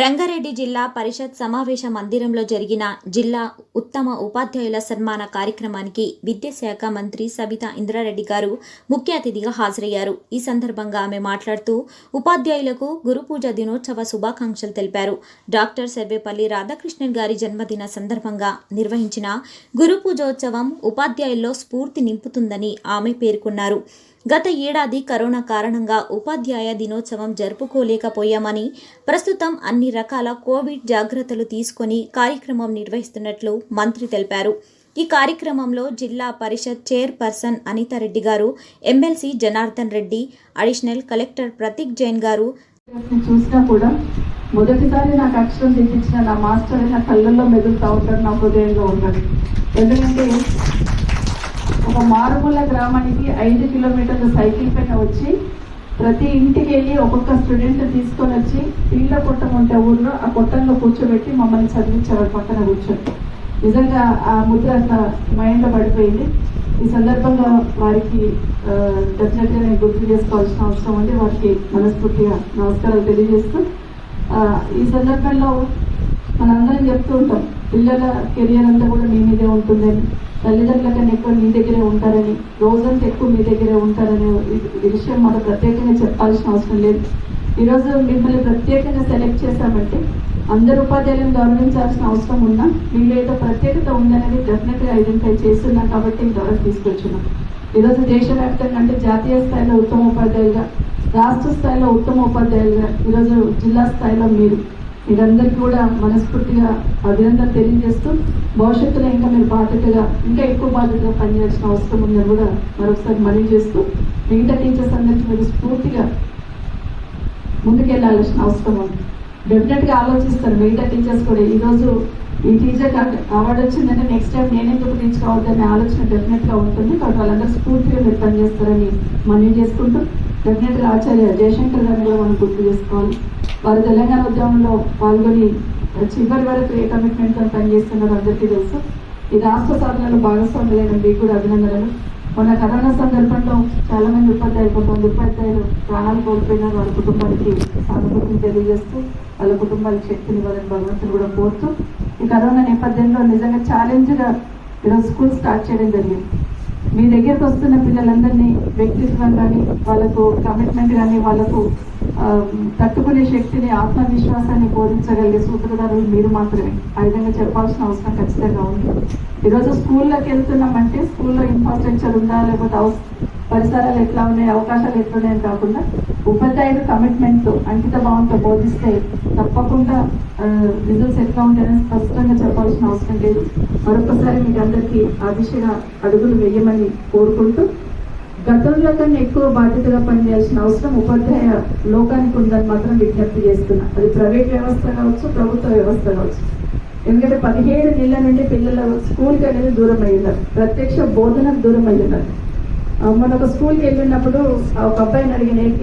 రంగారెడ్డి జిల్లా పరిషత్ సమావేశ మందిరంలో జరిగిన జిల్లా ఉత్తమ ఉపాధ్యాయుల సన్మాన కార్యక్రమానికి విద్యాశాఖ మంత్రి సబితా ఇంద్రారెడ్డి గారు ముఖ్య అతిథిగా హాజరయ్యారు. ఈ సందర్భంగా ఆమె మాట్లాడుతూ ఉపాధ్యాయులకు గురుపూజ దినోత్సవ శుభాకాంక్షలు తెలిపారు. డాక్టర్ సర్వేపల్లి రాధాకృష్ణన్ గారి జన్మదిన సందర్భంగా నిర్వహించిన గురు పూజోత్సవం ఉపాధ్యాయుల్లో స్ఫూర్తి నింపుతుందని ఆమె పేర్కొన్నారు. గత ఏడాది కరోనా కారణంగా ఉపాధ్యాయ దినోత్సవం జరుపుకోలేకపోయామని ప్రస్తుతం అన్ని రకాల కోవిడ్ జాగ్రత్తలు తీసుకొని కార్యక్రమం నిర్వహిస్తున్నట్లు మంత్రి తెలిపారు. ఈ కార్యక్రమంలో జిల్లా పరిషత్ చైర్పర్సన్ అనితారెడ్డి గారు MLC Janardhan Reddy additional collector Prateek Jain గారు. చూసినా కూడా మొదటిసారి నాకు అక్షరం తెప్పించిన నా మాస్టర్ నా కళ్ళల్లో మెదులుతా ఉంటాడు నా హృదయంలో ఉన్నాడు ఎందుకంటే ఒక మారుమూల గ్రామానికి ఐదు కిలోమీటర్ల సైకిల్ పైన వచ్చి ప్రతి ఇంటికి వెళ్ళి ఒక్కొక్క స్టూడెంట్ తీసుకొని వచ్చి పిల్ల కొట్టం ఉంటే ఊర్లో ఆ కొట్టంలో కూర్చోబెట్టి మమ్మల్ని చదివించేవారు పక్కన కూర్చొని నిజంగా ఆ ముద్ర అట్లా మైండ్లో పడిపోయింది. ఈ సందర్భంగా వారికి డెఫినెట్గా నేను గుర్తు చేసుకోవాల్సిన అవసరం ఉంది. వారికి మనస్ఫూర్తిగా నమస్కారాలు తెలియజేస్తూ ఈ సందర్భంలో మనందరం చెప్తూ ఉంటాం పిల్లల కెరియర్ అంతా కూడా మీ మీదే ఉంటుందని. తల్లిదండ్రుల కన్నా ఎక్కువ మీ దగ్గరే ఉంటారని రోజంతా ఎక్కువ మీ దగ్గరే ఉంటారని విషయం మనం ప్రత్యేకంగా చెప్పాల్సిన అవసరం లేదు. ఈరోజు మిమ్మల్ని ప్రత్యేకంగా సెలెక్ట్ చేశామంటే అందరు ఉపాధ్యాయులను గౌరవించాల్సిన అవసరం ఉన్నా మీలో ఏదో ప్రత్యేకత ఉందనేది డెఫినెట్గా ఐడెంటిఫై చేస్తున్నాం కాబట్టి ఇంతవరకు తీసుకొచ్చున్నాం. ఈరోజు దేశవ్యాప్తంగా అంటే జాతీయ స్థాయిలో ఉత్తమ ఉపాధ్యాయులుగా రాష్ట్ర స్థాయిలో ఉత్తమ ఉపాధ్యాయులుగా ఈరోజు జిల్లా స్థాయిలో మీరు. మీరందరికీ కూడా మనస్ఫూర్తిగా అభినందన తెలియజేస్తూ భవిష్యత్తులో ఇంకా మీరు బాధ్యతగా ఇంకా ఎక్కువ బాధ్యతగా పనిచేయాల్సిన అవసరం ఉందని కూడా మరొకసారి మనవి చేస్తూ మిగతా టీచర్స్ అందరికీ మీరు స్ఫూర్తిగా ముందుకెళ్ళాల్సిన అవసరం ఉంది. డెఫినెట్గా ఆలోచిస్తారు. మిగతా టీచర్స్ కూడా ఈరోజు ఈ టీచర్ అవార్డు వచ్చిందంటే నెక్స్ట్ టైం నేను ఎందుకు టీచ్ ఆలోచన డెఫినెట్గా ఉంటుంది. కాబట్టి వాళ్ళందరూ స్ఫూర్తిగా మీరు పనిచేస్తారని మనవి చేసుకుంటూ డెఫినెట్గా ఆచార్య జయశంకర్ గారిని కూడా మనం గుర్తు చేసుకోవాలి. వారు తెలంగాణ ఉద్యమంలో పాల్గొని చివరి వరకు ఏ కమిట్మెంట్తో పనిచేస్తున్నారో అందరికీ తెలుసు. ఈ రాష్ట్ర సాధనలో భాగస్వాములైన మీకు కూడా అభినందనలు. మొన్న కరోనా సందర్భంలో చాలా మంది ఉపాధ్యాయులు కొంతమంది ఉపాధ్యాయులు ప్రాణాలు కోల్పోయిన వాళ్ళ కుటుంబానికి సానుభూతిని తెలియజేస్తూ వాళ్ళ కుటుంబాలకు శక్తిని ఇవ్వాలని భగవంతుడు కూడా కోరుతూ ఈ కరోనా నేపథ్యంలో నిజంగా ఛాలెంజ్గా ఈరోజు స్కూల్ స్టార్ట్ చేయడం జరిగింది. మీ దగ్గరకు వస్తున్న పిల్లలందరినీ వ్యక్తిత్వం కానీ వాళ్ళకు కమిట్మెంట్ కానీ వాళ్ళకు తట్టుకునే శక్తిని ఆత్మవిశ్వాసాన్ని బోధించగలిగే సూత్రధారులు మీరు మాత్రమే. ఆ విధంగా చెప్పాల్సిన అవసరం ఖచ్చితంగా ఉంది. ఈరోజు స్కూల్లోకి వెళ్తున్నామంటే స్కూల్లో ఇన్ఫ్రాస్ట్రక్చర్ ఉందా లేకపోతే పరిసరాలు ఎట్లా ఉన్నాయి అవకాశాలు ఎట్లున్నాయని కాకుండా ఉపాధ్యాయుడు కమిట్మెంట్తో అంకిత భావంతో బోధిస్తే తప్పకుండా రిజల్ట్స్ ఎట్లా ఉంటాయని స్పష్టంగా చెప్పాల్సిన అవసరం లేదు. మరొకసారి మీకు అందరికీ ఆ దిశగా అడుగులు వేయమని కోరుకుంటూ గతంలో కన్నా ఎక్కువ బాధ్యతగా పనిచేయాల్సిన అవసరం ఉపాధ్యాయ లోకానికి ఉందని మాత్రం విజ్ఞప్తి చేస్తున్నా. అది ప్రైవేట్ వ్యవస్థ కావచ్చు ప్రభుత్వ వ్యవస్థ కావచ్చు. ఎందుకంటే పదిహేడు నెలల నుండి పిల్లలు స్కూల్కి అనేది దూరం అయ్యున్నారు ప్రత్యక్ష బోధనకు దూరం అయ్యున్నారు మొన్న ఒక స్కూల్కి వెళ్ళినప్పుడు ఒక అబ్బాయిని అడిగిన